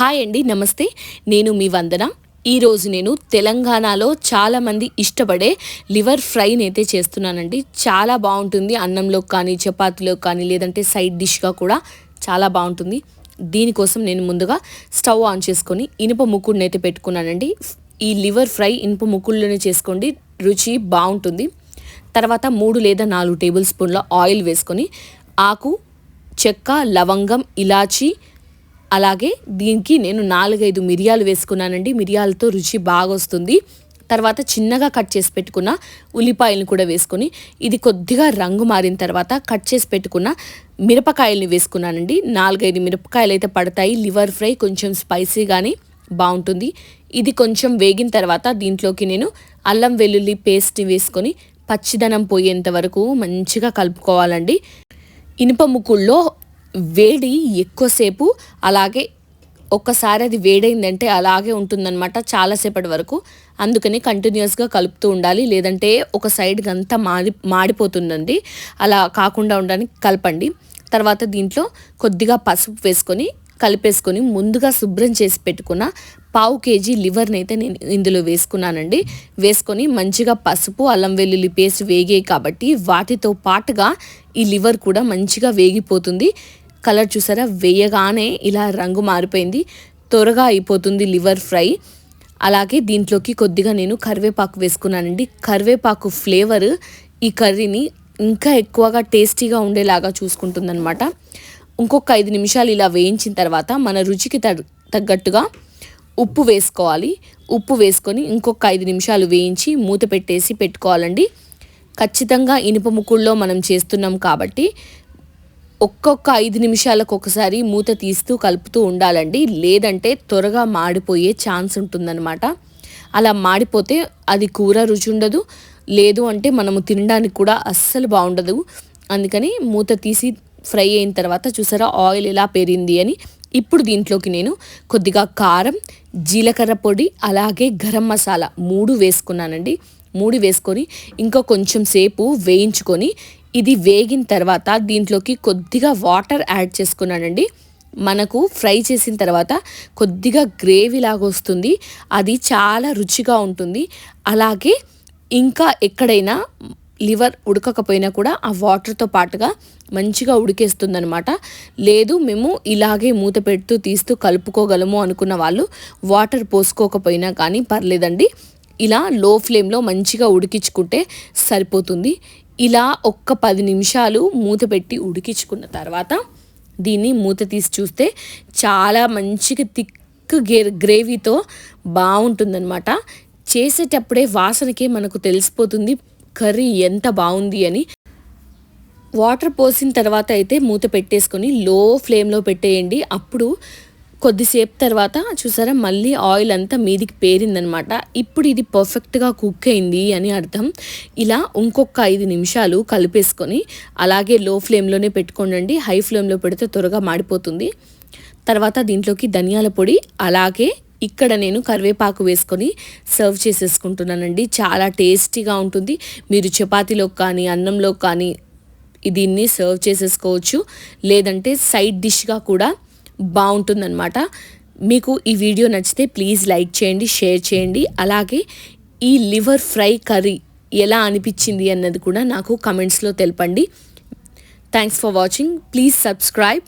Hi అండి నమస్తే. నేను మీ వందన. ఈరోజు నేను తెలంగాణలో చాలామంది ఇష్టపడే లివర్ ఫ్రైని అయితే చేస్తున్నానండి. చాలా బాగుంటుంది. అన్నంలో కానీ చపాతీలో కానీ లేదంటే సైడ్ డిష్గా కూడా చాలా బాగుంటుంది. దీనికోసం నేను ముందుగా స్టవ్ ఆన్ చేసుకొని ఇనుప ముక్కుడిని అయితే పెట్టుకున్నానండి. ఈ లివర్ ఫ్రై ఇనుప ముక్కుడులోనే చేసుకోండి. రుచి బాగుంటుంది. తర్వాత మూడు లేదా నాలుగు టేబుల్ స్పూన్ల ఆయిల్ వేసుకొని ఆకు చెక్క లవంగం ఇలాచి అలాగే దీనికి నేను నాలుగైదు మిరియాలు వేసుకున్నానండి. మిరియాలతో రుచి బాగా వస్తుంది తర్వాత చిన్నగా కట్ చేసి పెట్టుకున్న ఉల్లిపాయలను కూడా వేసుకొని ఇది కొద్దిగా రంగు మారిన తర్వాత కట్ చేసి పెట్టుకున్న మిరపకాయల్ని వేసుకున్నానండి. నాలుగైదు మిరపకాయలు అయితే పడతాయి. లివర్ ఫ్రై కొంచెం స్పైసీగానే బాగుంటుంది ఇది కొంచెం వేగిన తర్వాత దీంట్లోకి నేను అల్లం వెల్లుల్లి పేస్ట్ని వేసుకొని పచ్చిదనం పోయేంత వరకు మంచిగా కలుపుకోవాలండి. ఇనుప ముక్కుల్లో వేడి ఎక్కువసేపు అలాగే ఒక్కసారి అది వేడైందంటే అలాగే ఉంటుందన్నమాట చాలాసేపటి వరకు. అందుకని కంటిన్యూస్గా కలుపుతూ ఉండాలి లేదంటే ఒక సైడ్కి అంతా మాడి మాడిపోతుందండి. అలా కాకుండా ఉండడానికి కలపండి. తర్వాత దీంట్లో కొద్దిగా పసుపు వేసుకొని కలిపేసుకొని ముందుగా శుభ్రం చేసి పెట్టుకున్న పావు కేజీ లివర్ని అయితే నేను ఇందులో వేసుకున్నానండి. వేసుకొని మంచిగా పసుపు అల్లం వెల్లుల్లి పేస్ట్ వేగాయి కాబట్టి వాటితో పాటుగా ఈ లివర్ కూడా మంచిగా వేగిపోతుంది. కలర్ చూసారా? వేయగానే ఇలా రంగు మారిపోయింది. త్వరగా అయిపోతుంది లివర్ ఫ్రై. అలాగే దీంట్లోకి కొద్దిగా నేను కరివేపాకు వేసుకున్నానండి. కరివేపాకు ఫ్లేవర్ ఈ కర్రీని ఇంకా ఎక్కువగా టేస్టీగా ఉండేలాగా చూసుకుంటుందన్నమాట. ఇంకొక ఐదు నిమిషాలు ఇలా వేయించిన తర్వాత మన రుచికి తగ్గట్టుగా ఉప్పు వేసుకోవాలి. ఉప్పు వేసుకొని ఇంకొక ఐదు నిమిషాలు వేయించి మూత పెట్టేసి పెట్టుకోవాలండి. ఖచ్చితంగా ఇనుప ముక్కుల్లో మనం చేస్తున్నాం కాబట్టి ఒక్కొక్క ఐదు నిమిషాలకు ఒకసారి మూత తీస్తూ కలుపుతూ ఉండాలండి. లేదంటే త్వరగా మాడిపోయే ఛాన్స్ ఉంటుందన్నమాట. అలా మాడిపోతే అది కూర రుచి ఉండదు. లేదు అంటే మనము తినడానికి కూడా అస్సలు బాగుండదు. అందుకని మూత తీసి ఫ్రై అయిన తర్వాత చూసారా ఆయిల్ ఎలా పేరింది అని. ఇప్పుడు దీంట్లోకి నేను కొద్దిగా కారం జీలకర్ర పొడి అలాగే గరం మసాలా మూడు వేసుకున్నానండి. మూడు వేసుకొని ఇంకా కొంచెం సేపు వేయించుకొని ఇది వేగిన తర్వాత దీంట్లోకి కొద్దిగా వాటర్ యాడ్ చేసుకున్నానండి. మనకు ఫ్రై చేసిన తర్వాత కొద్దిగా గ్రేవీ లాగా వస్తుంది. అది చాలా రుచిగా ఉంటుంది. అలాగే ఇంకా ఎక్కడైనా లివర్ ఉడకకపోయినా కూడా ఆ వాటర్తో పాటుగా మంచిగా ఉడికేస్తుందనమాట లేదు మేము ఇలాగే మూత పెడుతూ తీస్తూ కలుపుకోగలము అనుకున్న వాళ్ళు వాటర్ పోసుకోకపోయినా కానీ పర్లేదండి. ఇలా లో ఫ్లేమ్లో మంచిగా ఉడికించుకుంటే సరిపోతుంది. ఇలా ఒక్క పది నిమిషాలు మూత పెట్టి ఉడికించుకున్న తర్వాత దీన్ని మూత తీసి చూస్తే చాలా మంచిగా థిక్ గే గ్రేవీతో బాగుంటుందన్నమాట. చేసేటప్పుడే వాసనకే మనకు తెలిసిపోతుంది కర్రీ ఎంత బాగుంది అని. వాటర్ పోసిన తర్వాత అయితే మూత పెట్టేసుకొని లో ఫ్లేమ్లో పెట్టేయండి. అప్పుడు కొద్దిసేపు తర్వాత చూసారా మళ్ళీ ఆయిల్ అంతా మీదికి పేరిందనమాట. ఇప్పుడు ఇది పర్ఫెక్ట్గా కుక్ అయింది అని అర్థం. ఇలా ఇంకొక ఐదు నిమిషాలు కలిపేసుకొని అలాగే లో ఫ్లేమ్లోనే పెట్టుకోండి హై ఫ్లేమ్లో పెడితే త్వరగా మాడిపోతుంది. తర్వాత దీంట్లోకి ధనియాల పొడి అలాగే ఇక్కడ నేను కరివేపాకు వేసుకొని సర్వ్ చేసేసుకుంటున్నానండి. చాలా టేస్టీగా ఉంటుంది. మీరు చపాతీలో కానీ అన్నంలో కానీ దీన్ని సర్వ్ చేసేసుకోవచ్చు. లేదంటే సైడ్ డిష్గా కూడా బాగుంటుందన్నమాట. మీకు ఈ వీడియో నచ్చితే ప్లీజ్ లైక్ చేయండి షేర్ చేయండి. అలాగే ఈ లివర్ ఫ్రై కర్రీ ఎలా అనిపించింది అన్నది కూడా నాకు కమెంట్స్లో తెలపండి. Thanks for watching please subscribe